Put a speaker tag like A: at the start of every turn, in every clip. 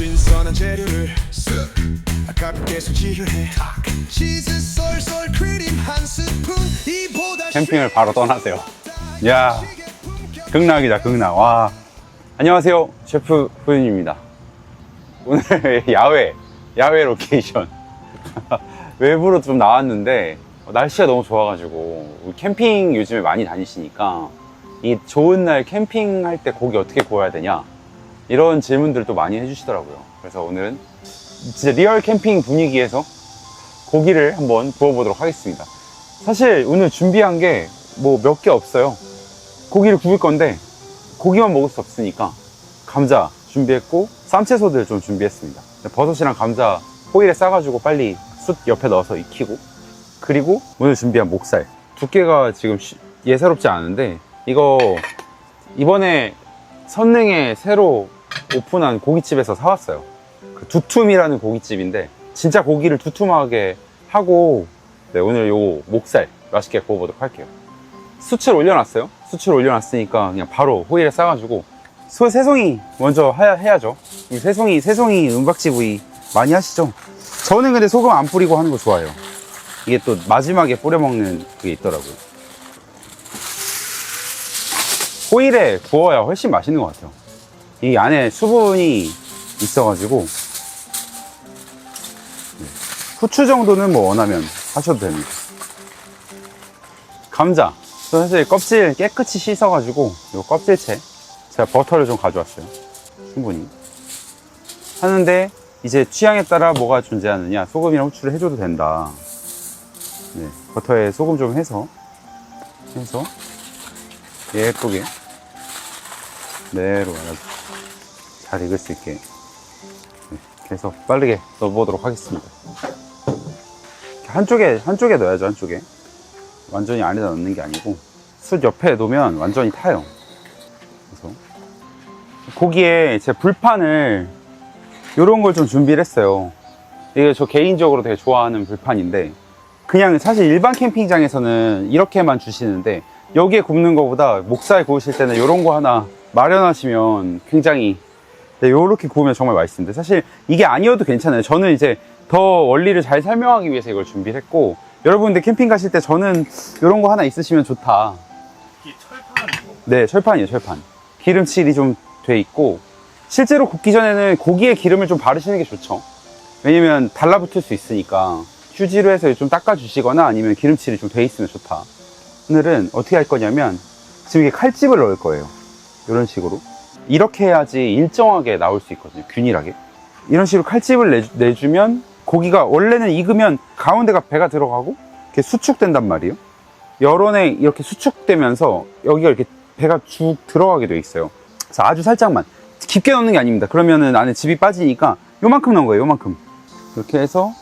A: 신선한 재료를 아깝게 손질해 치즈 쏠쏠 크림 한 스푼 이보다
B: 캠핑을 바로 떠나세요. 야, 극락이다, 극락. 와. 안녕하세요. 셰프 후윤입니다. 오늘 야외, 야외 로케이션. 외부로 좀 나왔는데, 날씨가 너무 좋아가지고, 캠핑 요즘에 많이 다니시니까, 이 좋은 날 캠핑할 때 고기 어떻게 구워야 되냐? 이런 질문들을 또 많이 해주시더라고요. 그래서 오늘은 진짜 리얼 캠핑 분위기에서 고기를 한번 구워보도록 하겠습니다. 사실 오늘 준비한 게 뭐 몇 개 없어요. 고기를 구울 건데 고기만 먹을 수 없으니까 감자 준비했고 쌈채소들 좀 준비했습니다. 버섯이랑 감자 호일에 싸가지고 빨리 숯 옆에 넣어서 익히고 그리고 오늘 준비한 목살 두께가 지금 쉬- 예사롭지 않은데 이거 이번에 선릉에 새로 오픈한 고깃집에서 사왔어요. 그 두툼이라는 고깃집인데 진짜 고기를 두툼하게 하고 네, 오늘 요 목살 맛있게 구워보도록 할게요. 수치를 올려놨어요. 수치를 올려놨으니까 그냥 바로 호일에 싸가지고 소 새송이 먼저 해야, 해야죠. 이 새송이 새송이 은박지 구이 많이 하시죠. 저는 근데 소금 안 뿌리고 하는 거 좋아해요. 이게 또 마지막에 뿌려 먹는 그게 있더라고요. 호일에 구워야 훨씬 맛있는 것 같아요. 이 안에 수분이 있어가지고 네. 후추 정도는 뭐 원하면 하셔도 됩니다. 감자. 저 사실 껍질 깨끗이 씻어가지고 이 껍질채 제가 버터를 좀 가져왔어요. 충분히. 하는데 이제 취향에 따라 뭐가 존재하느냐 소금이랑 후추를 해줘도 된다. 네, 버터에 소금 좀 해서 해서 예쁘게 내로 해가지고 잘 익을 수 있게 네, 이렇게 해서 빠르게 넣어보도록 하겠습니다. 한쪽에 한쪽에 넣어야죠 한쪽에 완전히 안에다 넣는 게 아니고 숯 옆에 놓으면 완전히 타요. 그래서 고기에 제 불판을 이런 걸 좀 준비를 했어요. 이게 저 개인적으로 되게 좋아하는 불판인데 그냥 사실 일반 캠핑장에서는 이렇게만 주시는데 여기에 굽는 것보다 목살 구우실 때는 이런 거 하나 마련하시면 굉장히 네, 이렇게 구우면 정말 맛있습니다. 사실 이게 아니어도 괜찮아요. 저는 이제 더 원리를 잘 설명하기 위해서 이걸 준비를 했고 여러분들 캠핑 가실 때 저는 이런 거 하나 있으시면 좋다.
C: 철판이고
B: 네, 철판이에요, 철판. 기름칠이 좀 돼 있고 실제로 굽기 전에는 고기에 기름을 좀 바르시는 게 좋죠. 왜냐면 달라붙을 수 있으니까 휴지로 해서 좀 닦아주시거나 아니면 기름칠이 좀 돼 있으면 좋다. 오늘은 어떻게 할 거냐면 지금 이게 칼집을 넣을 거예요. 이런 식으로. 이렇게 해야지 일정하게 나올 수 있거든요. 균일하게. 이런 식으로 칼집을 내, 내주 면 고기가 원래는 익으면 가운데가 배가 들어가고 이렇게 수축된단 말이에요. 여론에 이렇게 수축되면서 여기가 이렇게 배가 쭉 들어가게 돼 있어요. 그래서 아주 살짝만 깊게 넣는 게 아닙니다. 그러면은 안에 즙이 빠지니까 요만큼 넣은 거예요. 요만큼. 이렇게 해서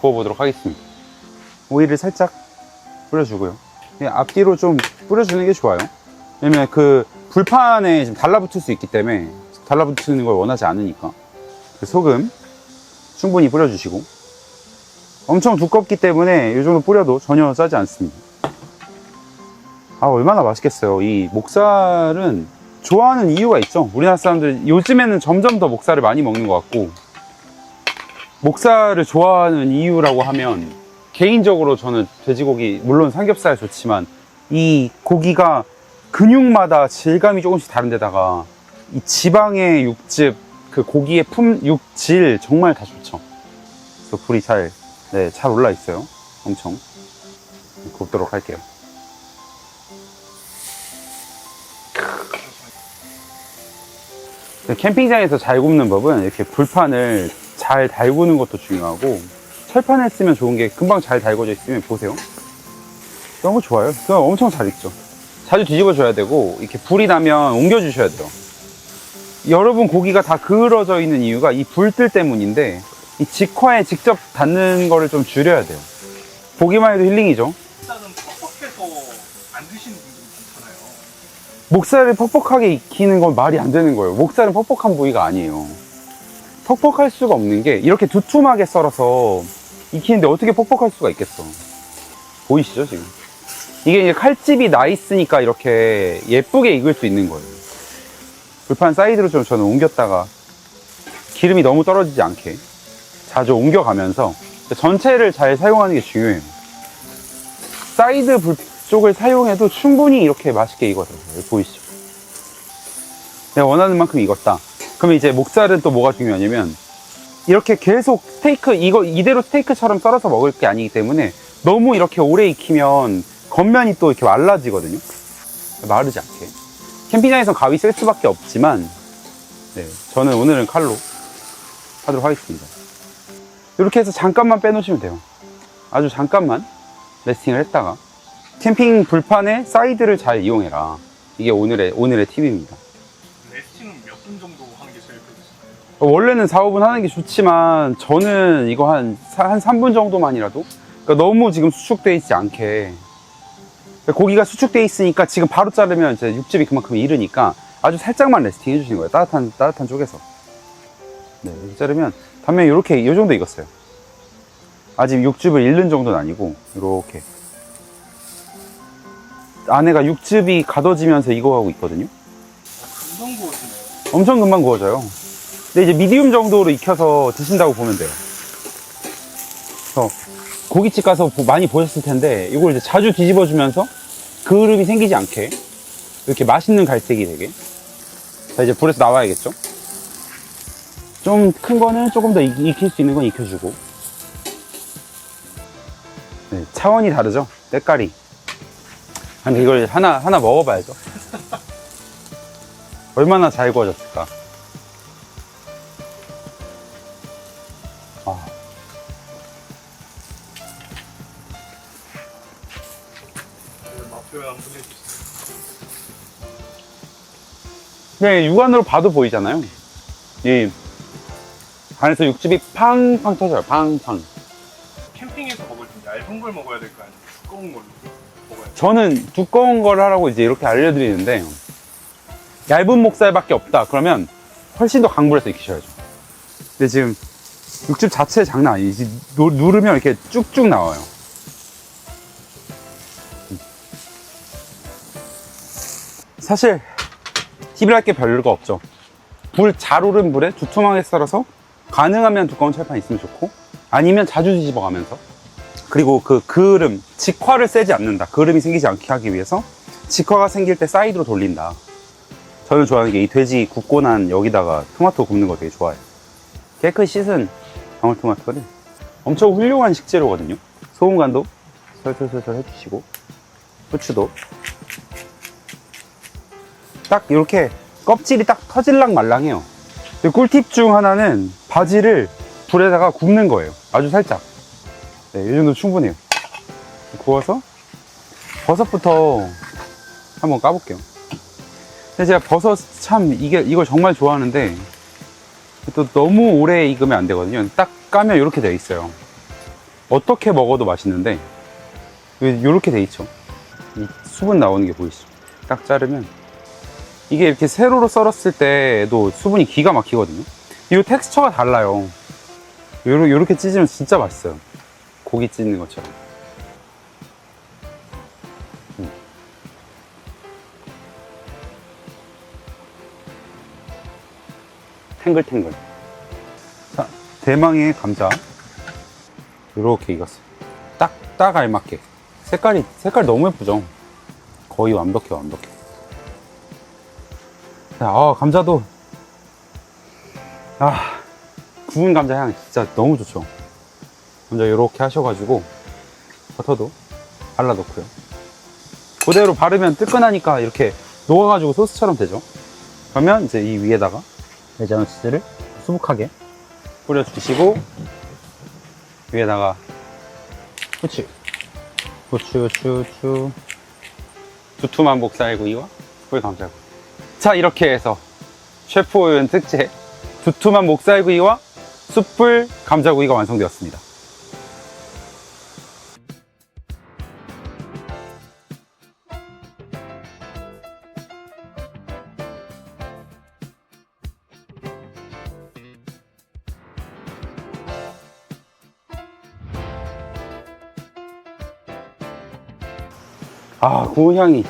B: 구워보도록 하겠습니다. 오일을 살짝 뿌려주고요. 앞뒤로 좀 뿌려주는 게 좋아요. 왜냐면 그 불판에 지금 달라붙을 수 있기 때문에 달라붙는 걸 원하지 않으니까. 그 소금 충분히 뿌려주시고 엄청 두껍기 때문에 이 정도 뿌려도 전혀 짜지 않습니다. 아 얼마나 맛있겠어요. 이 목살은 좋아하는 이유가 있죠. 우리나라 사람들 요즘에는 점점 더 목살을 많이 먹는 것 같고 목살을 좋아하는 이유라고 하면 개인적으로 저는 돼지고기 물론 삼겹살 좋지만 이 고기가 근육마다 질감이 조금씩 다른데다가 이 지방의 육즙 그 고기의 품 육질 정말 다 좋죠. 그래서 불이 잘 네, 잘 올라 있어요. 엄청 굽도록 할게요. 그 캠핑장에서 잘 굽는 법은 이렇게 불판을 잘 달구는 것도 중요하고 철판에 쓰면 좋은 게 금방 잘 달궈져 있으면 보세요. 너무 좋아요. 그럼 엄청 잘 익죠. 자주 뒤집어 줘야 되고 이렇게 불이 나면 옮겨 주셔야 돼요. 여러분 고기가 다 그을어져 있는 이유가 이 불들 때문인데 이 직화에 직접 닿는 거를 좀 줄여야 돼요. 보기만 해도 힐링이죠.
C: 일단은 퍽퍽해서 안 드시는 분들이 많잖아요.
B: 목살을 퍽퍽하게 익히는 건 말이 안 되는 거예요. 목살은 퍽퍽한 부위가 아니에요. 퍽퍽할 수가 없는 게 이렇게 두툼하게 썰어서 익히는데 어떻게 퍽퍽할 수가 있겠어. 보이시죠, 지금? 이게 이제 칼집이 나 있으니까 이렇게 예쁘게 익을 수 있는 거예요. 불판 사이드로 좀 저는 옮겼다가 기름이 너무 떨어지지 않게 자주 옮겨가면서 전체를 잘 사용하는 게 중요해요. 사이드 불 쪽을 사용해도 충분히 이렇게 맛있게 익어져요. 보이시죠? 내가 원하는 만큼 익었다. 그러면 이제 목살은 또 뭐가 중요하냐면 이렇게 계속 스테이크 이거 이대로 스테이크처럼 썰어서 먹을 게 아니기 때문에 너무 이렇게 오래 익히면 겉면이 또 이렇게 말라지거든요. 마르지 않게. 캠핑장에서 가위 쓸 수밖에 없지만 네, 저는 오늘은 칼로 하도록 하겠습니다. 이렇게 해서 잠깐만 빼놓으시면 돼요. 아주 잠깐만 레스팅을 했다가 캠핑 불판의 사이드를 잘 이용해라. 이게 오늘의 오늘의 팁입니다.
C: 레스팅은 몇 분 정도 하는 게 제일 좋으신가요?
B: 원래는 4, 5분 하는 게 좋지만 저는 이거 한, 사- 한 3분 정도만이라도 그러니까 너무 지금 수축돼 있지 않게 고기가 수축돼 있으니까 지금 바로 자르면 이제 육즙이 그만큼 이르니까 아주 살짝만 레스팅 해주시는 거예요 따뜻한 따뜻한 쪽에서 네 이렇게 자르면 단면이 이렇게 이 정도 익었어요 아직 육즙을 잃는 정도는 아니고 이렇게 안에가 육즙이 가둬지면서 익어가고 있거든요
C: 어, 금방 구워지네요.
B: 엄청 금방 구워져요. 근데 이제 미디움 정도로 익혀서 드신다고 보면 돼요. 그래서 고깃집 가서 보- 많이 보셨을 텐데 이걸 이제 자주 뒤집어주면서 그름이 생기지 않게 이렇게 맛있는 갈색이 되게 자 이제 불에서 나와야겠죠? 좀 큰 거는 조금 더 익- 익힐 수 있는 건 익혀주고 네, 차원이 다르죠? 때깔이 근데 이걸 하나 하나 먹어봐야죠 얼마나 잘 구워졌을까.
C: 네, 해주세요.
B: 네, 육안으로 봐도 보이잖아요. 이 안에서 육즙이 팡팡 터져요. 팡팡.
C: 캠핑에서 먹을 때 얇은 걸 먹어야 될까요? 아니면 두꺼운 걸로 먹어야 될까요?
B: 저는 두꺼운 걸 하라고 이제 이렇게 알려드리는데 얇은 목살밖에 없다. 그러면 훨씬 더 강불에서 익히셔야죠. 근데 지금 육즙 자체 장난 아니지. 누- 누르면 이렇게 쭉쭉 나와요. 사실 팁을 할 게 별거 없죠. 불 잘 오른 불에 두툼하게 썰어서 가능하면 두꺼운 철판 있으면 좋고 아니면 자주 뒤집어 가면서 그리고 그 그을음, 직화를 세지 않는다. 그을음이 생기지 않게 하기 위해서 직화가 생길 때 사이드로 돌린다. 저는 좋아하는 게 이 돼지 굽고 난 여기다가 토마토 굽는 거 되게 좋아해요. 깨끗이 씻은 방울토마토를 엄청 훌륭한 식재료거든요. 소금간도 설설설설 해주시고 후추도 딱 이렇게 껍질이 딱 터질랑 말랑해요. 꿀팁 중 하나는 바지를 불에다가 굽는 거예요. 아주 살짝. 네, 이 정도 충분해요. 구워서 버섯부터 한번 까볼게요. 근데 제가 버섯 참 이게 이걸 정말 좋아하는데 또 너무 오래 익으면 안 되거든요. 딱 까면 이렇게 돼 있어요. 어떻게 먹어도 맛있는데 이렇게 돼 있죠. 이 수분 나오는 게 보이시죠? 딱 자르면 이게 이렇게 세로로 썰었을 때도 수분이 기가 막히거든요. 이 텍스처가 달라요. 요렇게, 요렇게 찢으면 진짜 맛있어요. 고기 찢는 것처럼. 음. 탱글탱글. 자, 대망의 감자. 요렇게 익었어요. 딱, 딱 알맞게. 색깔이, 색깔 너무 예쁘죠? 거의 완벽해, 완벽해. 자, 아, 감자도. 아, 구운 감자 향 진짜 너무 좋죠. 먼저 이렇게 하셔가지고 버터도 발라놓고요. 그대로 바르면 뜨끈하니까 이렇게 녹아가지고 소스처럼 되죠. 그러면 이제 이 위에다가 레자노 치즈를 수북하게 뿌려주시고 위에다가 후추, 후추, 후추, 후추, 두툼한 목살구이와 꿀 감자구. 자 이렇게 해서 셰프 오연 특제 두툼한 목살구이와 숯불 감자구이가 완성되었습니다. 아, 구운 향이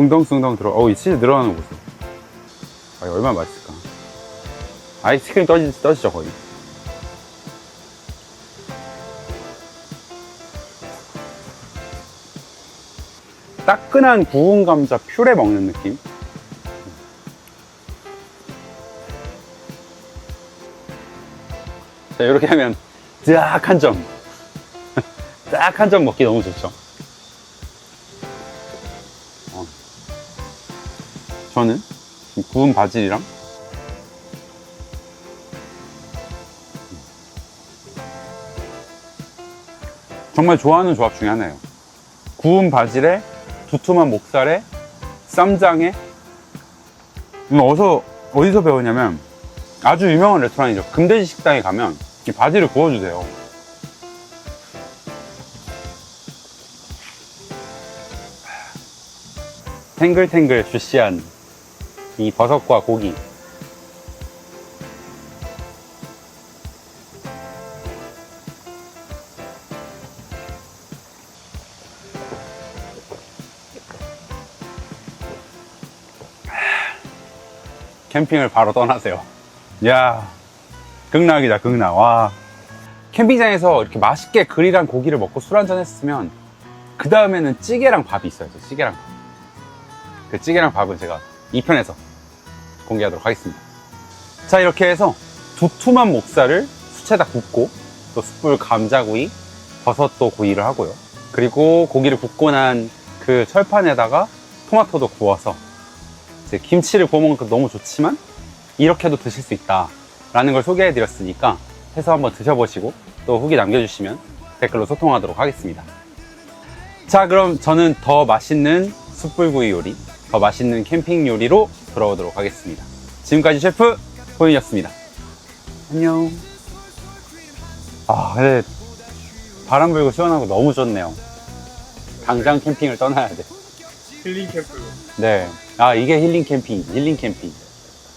B: 숭덩숭덩 들어. 어우, 이 치즈 늘어나는 거 보세요. 아, 이거 얼마나 맛있을까. 아이스크림 떠지, 떠지죠, 거의. 따끈한 구운 감자 퓨레 먹는 느낌? 자, 이렇게 하면 딱한 점. 딱한점 먹기 너무 좋죠. 저는 이 구운 바질이랑 정말 좋아하는 조합 중에 하나예요. 구운 바질에 두툼한 목살에 쌈장에 이거 어디서 배웠냐면 아주 유명한 레스토랑이죠. 금돼지 식당에 가면 이 바지를 구워주세요. 탱글탱글 주시한 이 버섯과 고기. 캠핑을 바로 떠나세요. 야, 극락이다, 극락. 와. 캠핑장에서 이렇게 맛있게 그릴한 고기를 먹고 술 한잔 했으면, 그 다음에는 찌개랑 밥이 있어요. 저 찌개랑 밥. 그 찌개랑 밥은 제가 2편에서 공개하도록 하겠습니다. 자, 이렇게 해서 두툼한 목살을 수채다 굽고, 또 숯불 감자구이, 버섯도 구이를 하고요. 그리고 고기를 굽고 난 그 철판에다가 토마토도 구워서 이제 김치를 구워 먹으니까 너무 좋지만 이렇게도 드실 수 있다라는 걸 소개해 드렸으니까 해서 한번 드셔보시고 또 후기 남겨주시면 댓글로 소통하도록 하겠습니다. 자 그럼 저는 더 맛있는 숯불구이 요리, 더 맛있는 캠핑 요리로 돌아오도록 하겠습니다. 지금까지 셰프 호윤이었습니다. 안녕. 아 근데 바람 불고 시원하고 너무 좋네요. 당장 캠핑을 떠나야 돼.
C: 힐링 캠프.
B: 네. 아, 이게 힐링 캠핑, 힐링 캠핑.